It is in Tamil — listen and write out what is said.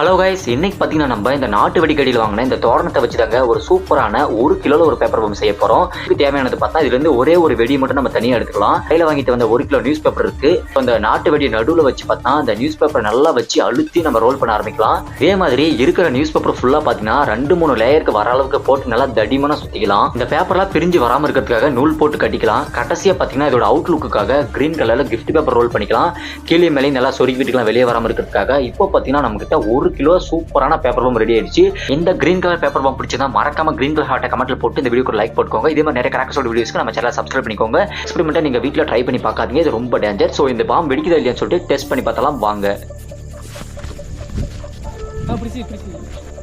ஹலோ கைஸ் இன்னைக்கு பார்த்தீங்கன்னா நம்ம இந்த நாட்டு வெடிக்கடியில் வாங்கின இந்த தோரணத்தை வச்சு தாங்க ஒரு சூப்பரான ஒரு கிலோல ஒரு பேப்பர் பம் செய்ய போறோம். இதுக்கு தேவையானது பார்த்தா இதுல இருந்து ஒரே ஒரு வெடி மட்டும் நம்ம தனியாக எடுத்துக்கலாம். கையில வாங்கிட்டு வந்த ஒரு கிலோ நியூஸ் பேப்பர் இருக்கு அந்த இந்த நாட்டு வெடி நடுவில் வச்சு பார்த்தா அந்த நியூஸ் பேப்பர் நல்லா வச்சு அழுத்தி நம்ம ரோல் பண்ண ஆரம்பிக்கலாம். இதே மாதிரி இருக்கிற நியூஸ் பேப்பர் ஃபுல்லா பார்த்தீங்கன்னா ரெண்டு மூணு லேயருக்கு வர அளவுக்கு போட்டு நல்லா தடிமனா சுத்திக்கலாம். இந்த பேப்பர்லாம் பிரிஞ்சு வராம இருக்கிறதுக்காக நூல் போட்டு கட்டிக்கலாம். கடைசியா பார்த்தீங்கன்னா இதோட அவுட்லுக்காக கிரீன் கலர்ல கிஃப்ட் பேப்பர் ரோல் பண்ணிக்கலாம். கீழே மேலே நல்லா சொருக்கி வீட்டுக்கெல்லாம் வெளியே வராம இருக்கிறதுக்காக இப்போ பார்த்தீங்கன்னா நம்ம கிட்ட ஒரு கிலோ சூப்பரான பேப்பர் பம்ப் ரெடி ஆயிடுச்சு. இந்த கிரீன் கலர் பேப்பர் பம்ப் பிடிச்சதா மறக்காம கிரீன் கலர் ஹார்ட்டை கமெண்ட்ல போட்டு இந்த வீடியோக்கு லைக் போட்டுக்கோங்க. இதே மாதிரி நிறைய கிராக்கர்ஸோட வீடியோஸ்க்கு நம்ம சேனல் சப்ஸ்கிரைப் பண்ணிக்கோங்க. எக்ஸ்பெரிமெண்ட்டை நீங்க வீட்டில் ட்ரை பண்ணி பார்க்காதீங்க. இது ரொம்ப டேஞ்சர் ஸோ இந்த பாம்பு வெடிக்குதா இல்லையான்னு சொல்லிட்டு டெஸ்ட் பண்ணி பார்த்தலாம் வாங்க. பிடிச்சி பிடிச்சி